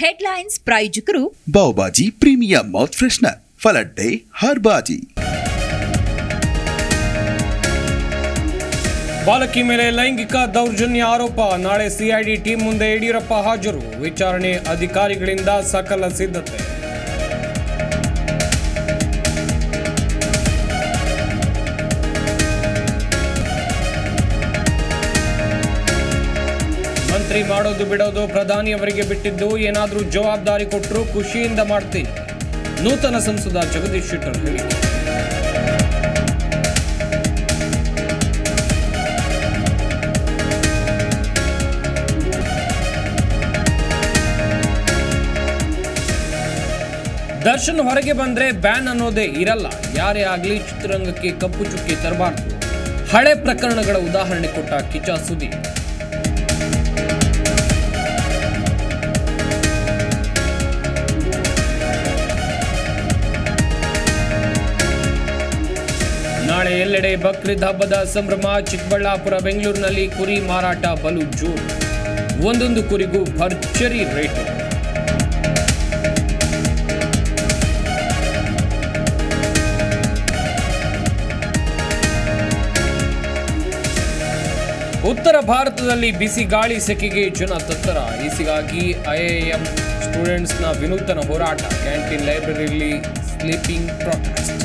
Headlines ಪ್ರಾಯೋಜಕರು ಬಾವುಬಾಜಿ premium mouth freshener ಫಲಡ್ಡೆ ಹರ್ಬಾಜಿ ಬಾಲಕಿ ಮೇಲೆ ಲೈಂಗಿಕ ದೌರ್ಜನ್ಯ ಆರೋಪ. ನಾಳೆ ಸಿಐಡಿ ಟೀಮ್ ಮುಂದೆ ಯಡಿಯೂರಪ್ಪ ಹಾಜರು. ವಿಚಾರಣೆ ಅಧಿಕಾರಿಗಳಿಂದ ಸಕಲ ಸಿದ್ಧತೆ. ಮಂತ್ರಿ ಮಾಡೋದು ಬಿಡೋದು ಪ್ರಧಾನಿಯವರಿಗೆ ಬಿಟ್ಟಿದ್ದು ಏನಾದರೂ ಜವಾಬ್ದಾರಿ ಕೊಟ್ಟರು ಖುಷಿಯಿಂದ ಮಾಡ್ತೀನಿ. ನೂತನ ಸಂಸದ ಜಗದೀಶ್ ಶೆಟ್ಟರ್ ಹೇಳಿಕೆ. ದರ್ಶನ್ ಹೊರಗೆ ಬಂದ್ರೆ ಬ್ಯಾನ್ ಅನ್ನೋದೇ ಇರಲ್ಲ. ಯಾರೇ ಆಗ್ಲಿ ಚಿತ್ರರಂಗಕ್ಕೆ ಕಪ್ಪು ಚುಕ್ಕಿ ತರಬಾರ್ದು. ಹಳೆ ಪ್ರಕರಣಗಳ ಉದಾಹರಣೆ ಕೊಟ್ಟ ಕಿಚಾ ಸುದಿ ನಾಳೆ ಎಲ್ಲೆಡೆ ಬಕ್ರೀದ್ ಹಬ್ಬದ ಸಂಭ್ರಮ, ಚಿಕ್ಕಬಳ್ಳಾಪುರ, ಬೆಂಗಳೂರಿನಲ್ಲಿ ಕುರಿ ಮಾರಾಟ ಬಲು ಜೋರು. ಒಂದೊಂದು ಕುರಿಗೂ ಭರ್ಜರಿ ರೇಟು. ಉತ್ತರ ಭಾರತದಲ್ಲಿ ಬಿಸಿ ಗಾಳಿ ಸೆಕೆಗೆ ಜನ ತತ್ತರ. ಈಸಿಗಾಗಿ ಐಎಎಂ ಸ್ಟೂಡೆಂಟ್ಸ್ನ ವಿನೂತನ ಹೋರಾಟ. Canteen ಲೈಬ್ರರಿಯಲ್ಲಿ sleeping protest